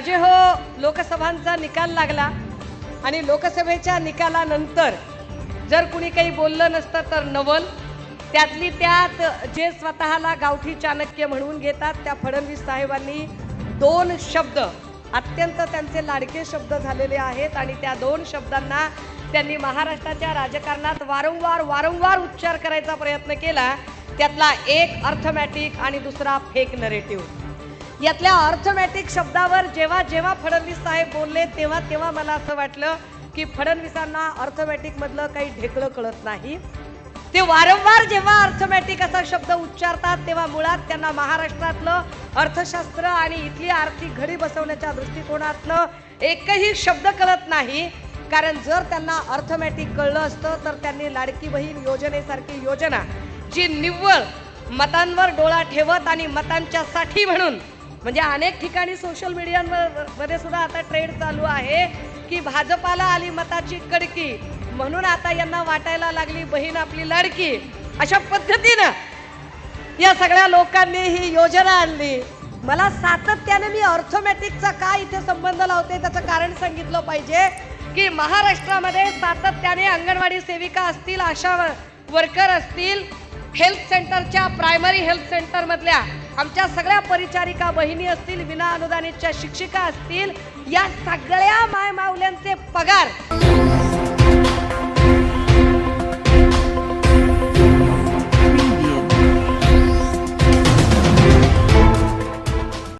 राजे हो लोकसभांचा निकाल लागला आणि लोकसभेच्या निकालानंतर जर कुणी काही बोललं नसतं तर नवल त्यातली त्यात जे स्वतःला गावठी चाणक्य म्हणून घेतात त्या फडणवीस साहेबांनी दोन शब्द अत्यंत त्यांचे लाडके शब्द झालेले आहेत आणि त्या दोन शब्दांना त्यांनी महाराष्ट्राच्या राजकारणात वारंवार वारंवार उच्चार करायचा प्रयत्न केला. त्यातला एक अर्थमॅटिक आणि दुसरा फेक नरेटिव्ह यातल्या अर्थमॅटिक शब्दावर जेव्हा जेव्हा फडणवीस साहेब बोलले तेव्हा तेव्हा मला असं वाटलं की फडणवीसांना ऑर्थोमॅटिकमधलं काही ढेकळं कळत नाही. ते वारंवार जेव्हा अर्थमॅटिक असा शब्द उच्चारतात तेव्हा मुळात त्यांना महाराष्ट्रातलं अर्थशास्त्र आणि इथली आर्थिक घडी बसवण्याच्या दृष्टिकोनातलं एकही शब्द कळत नाही. कारण जर त्यांना अर्थमॅटिक कळलं असतं तर त्यांनी लाडकी बहीण योजनेसारखी योजना जी निव्वळ मतांवर डोळा ठेवत आणि मतांच्या साठी म्हणून म्हणजे अनेक ठिकाणी सोशल मीडियावर मध्ये सुद्धा आता ट्रेंड चालू आहे की भाजपाला आली मताची कडकी. म्हणून आता यांना वाटायला लागली बहीण आपली लाडकी. अशा पद्धतीनं या सगळ्या लोकांनी ही योजना आणली. मला सातत्याने मी ऑर्थोमॅटिकचा का इथे संबंध लावते त्याचं कारण सांगितलं पाहिजे की महाराष्ट्रामध्ये सातत्याने अंगणवाडी सेविका असतील आशा वर्कर असतील हेल्थ सेंटरच्या प्रायमरी हेल्थ सेंटरमधल्या आमच्या सगळ्या परिचारिका बहिणी असतील विना अनुदानितच्या शिक्षिका असतील या सगळ्या माय माऊल्यांचे पगार